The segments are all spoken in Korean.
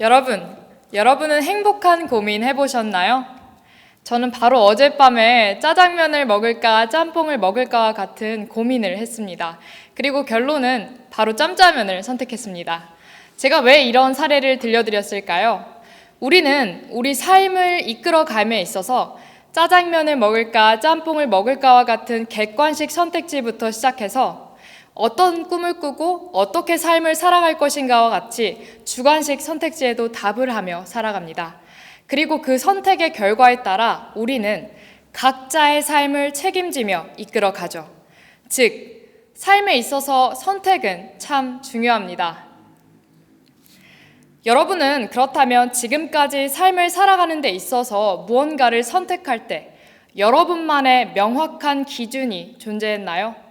여러분, 여러분은 행복한 고민 해보셨나요? 저는 바로 어젯밤에 짜장면을 먹을까 짬뽕을 먹을까와 같은 고민을 했습니다. 그리고 결론은 바로 짬짜면을 선택했습니다. 제가 왜 이런 사례를 들려드렸을까요? 우리는 우리 삶을 이끌어감에 있어서 짜장면을 먹을까 짬뽕을 먹을까와 같은 객관식 선택지부터 시작해서 어떤 꿈을 꾸고 어떻게 삶을 살아갈 것인가와 같이 주관식 선택지에도 답을 하며 살아갑니다. 그리고 그 선택의 결과에 따라 우리는 각자의 삶을 책임지며 이끌어 가죠. 즉, 삶에 있어서 선택은 참 중요합니다. 여러분은 그렇다면 지금까지 삶을 살아가는 데 있어서 무언가를 선택할 때 여러분만의 명확한 기준이 존재했나요?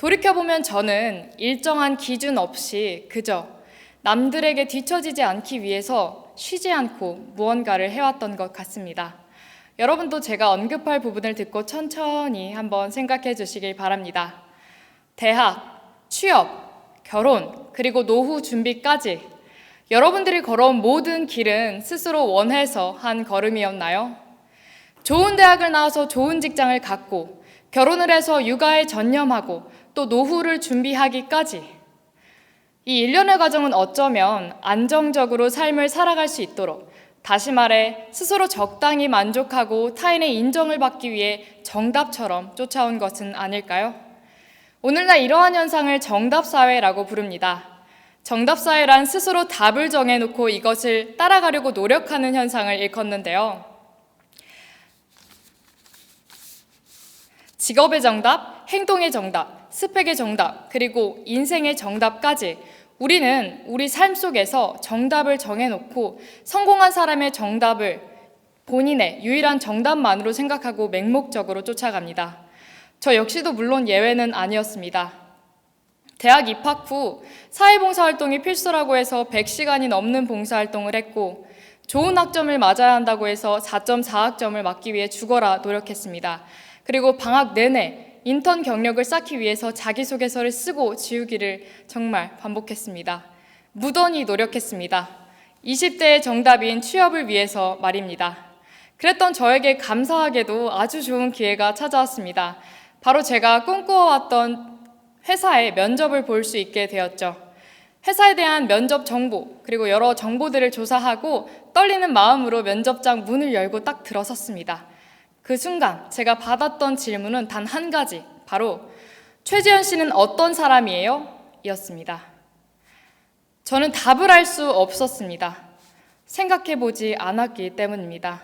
돌이켜보면 저는 일정한 기준 없이 그저 남들에게 뒤처지지 않기 위해서 쉬지 않고 무언가를 해왔던 것 같습니다. 여러분도 제가 언급할 부분을 듣고 천천히 한번 생각해 주시길 바랍니다. 대학, 취업, 결혼, 그리고 노후 준비까지 여러분들이 걸어온 모든 길은 스스로 원해서 한 걸음이었나요? 좋은 대학을 나와서 좋은 직장을 갖고 결혼을 해서 육아에 전념하고 또 노후를 준비하기까지 이 일련의 과정은 어쩌면 안정적으로 삶을 살아갈 수 있도록 다시 말해 스스로 적당히 만족하고 타인의 인정을 받기 위해 정답처럼 쫓아온 것은 아닐까요? 오늘날 이러한 현상을 정답사회라고 부릅니다. 정답사회란 스스로 답을 정해놓고 이것을 따라가려고 노력하는 현상을 일컫는데요. 직업의 정답, 행동의 정답, 스펙의 정답, 그리고 인생의 정답까지 우리는 우리 삶 속에서 정답을 정해놓고 성공한 사람의 정답을 본인의 유일한 정답만으로 생각하고 맹목적으로 쫓아갑니다. 저 역시도 물론 예외는 아니었습니다. 대학 입학 후 사회봉사 활동이 필수라고 해서 100시간이 넘는 봉사 활동을 했고 좋은 학점을 맞아야 한다고 해서 4.4학점을 맞기 위해 죽어라 노력했습니다. 그리고 방학 내내 인턴 경력을 쌓기 위해서 자기소개서를 쓰고 지우기를 정말 반복했습니다. 무던히 노력했습니다. 20대의 정답인 취업을 위해서 말입니다. 그랬던 저에게 감사하게도 아주 좋은 기회가 찾아왔습니다. 바로 제가 꿈꾸어왔던 회사의 면접을 볼 수 있게 되었죠. 회사에 대한 면접 정보, 그리고 여러 정보들을 조사하고 떨리는 마음으로 면접장 문을 열고 딱 들어섰습니다. 그 순간 제가 받았던 질문은 단 한 가지, 바로 최지현 씨는 어떤 사람이에요? 이었습니다. 저는 답을 할 수 없었습니다. 생각해 보지 않았기 때문입니다.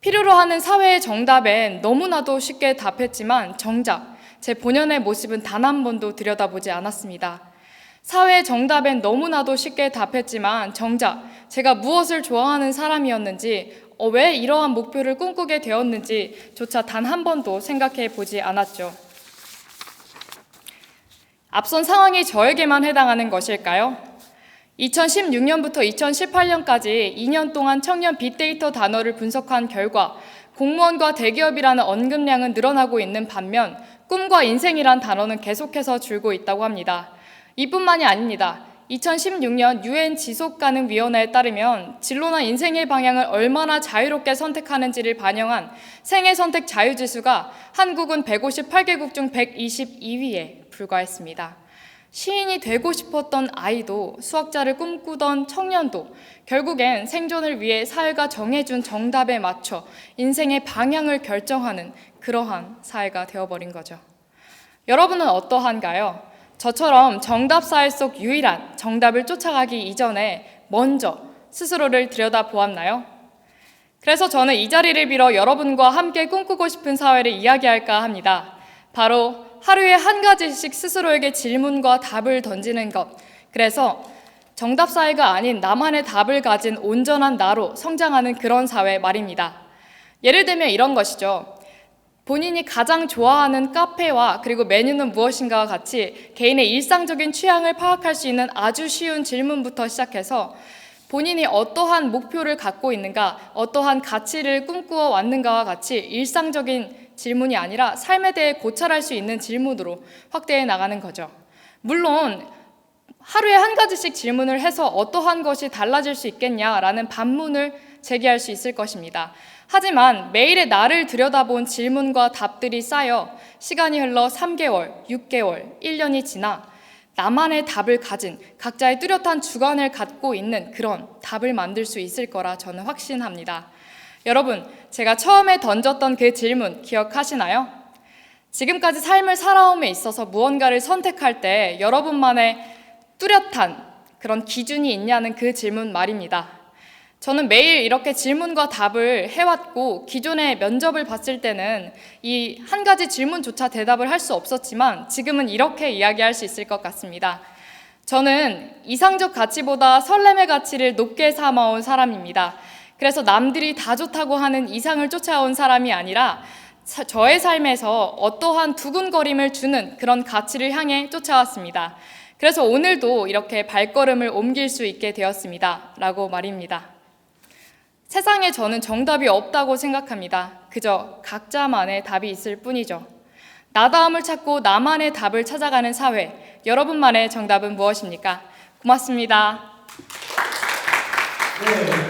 필요로 하는 사회의 정답엔 너무나도 쉽게 답했지만 정작 제 본연의 모습은 단 한 번도 들여다보지 않았습니다. 사회의 정답엔 너무나도 쉽게 답했지만 정작 제가 무엇을 좋아하는 사람이었는지 어, 왜 이러한 목표를 꿈꾸게 되었는지 조차 단 한 번도 생각해 보지 않았죠. 앞선 상황이 저에게만 해당하는 것일까요? 2016년부터 2018년까지 2년 동안 청년 빅데이터 단어를 분석한 결과 공무원과 대기업이라는 언급량은 늘어나고 있는 반면 꿈과 인생이란 단어는 계속해서 줄고 있다고 합니다. 이뿐만이 아닙니다. 2016년 유엔 지속가능위원회에 따르면 진로나 인생의 방향을 얼마나 자유롭게 선택하는지를 반영한 생애 선택 자유지수가 한국은 158개국 중 122위에 불과했습니다. 시인이 되고 싶었던 아이도 수학자를 꿈꾸던 청년도 결국엔 생존을 위해 사회가 정해준 정답에 맞춰 인생의 방향을 결정하는 그러한 사회가 되어버린 거죠. 여러분은 어떠한가요? 저처럼 정답 사회 속 유일한 정답을 쫓아가기 이전에 먼저 스스로를 들여다 보았나요? 그래서 저는 이 자리를 빌어 여러분과 함께 꿈꾸고 싶은 사회를 이야기할까 합니다. 바로 하루에 한 가지씩 스스로에게 질문과 답을 던지는 것. 그래서 정답 사회가 아닌 나만의 답을 가진 온전한 나로 성장하는 그런 사회 말입니다. 예를 들면 이런 것이죠. 본인이 가장 좋아하는 카페와 그리고 메뉴는 무엇인가와 같이 개인의 일상적인 취향을 파악할 수 있는 아주 쉬운 질문부터 시작해서 본인이 어떠한 목표를 갖고 있는가, 어떠한 가치를 꿈꾸어 왔는가와 같이 일상적인 질문이 아니라 삶에 대해 고찰할 수 있는 질문으로 확대해 나가는 거죠. 물론 하루에 한 가지씩 질문을 해서 어떠한 것이 달라질 수 있겠냐라는 반문을 제기할 수 있을 것입니다. 하지만 매일의 나를 들여다본 질문과 답들이 쌓여 시간이 흘러 3개월, 6개월, 1년이 지나 나만의 답을 가진 각자의 뚜렷한 주관을 갖고 있는 그런 답을 만들 수 있을 거라 저는 확신합니다. 여러분, 제가 처음에 던졌던 그 질문 기억하시나요? 지금까지 삶을 살아옴에 있어서 무언가를 선택할 때 여러분만의 뚜렷한 그런 기준이 있냐는 그 질문 말입니다. 저는 매일 이렇게 질문과 답을 해왔고 기존의 면접을 봤을 때는 이 한 가지 질문조차 대답을 할 수 없었지만 지금은 이렇게 이야기할 수 있을 것 같습니다. 저는 이상적 가치보다 설렘의 가치를 높게 삼아온 사람입니다. 그래서 남들이 다 좋다고 하는 이상을 쫓아온 사람이 아니라 사- 저의 삶에서 어떠한 두근거림을 주는 그런 가치를 향해 쫓아왔습니다. 그래서 오늘도 이렇게 발걸음을 옮길 수 있게 되었습니다. 라고 말입니다. 세상에 저는 정답이 없다고 생각합니다. 그저 각자만의 답이 있을 뿐이죠. 나다움을 찾고 나만의 답을 찾아가는 사회. 여러분만의 정답은 무엇입니까? 고맙습니다. 네,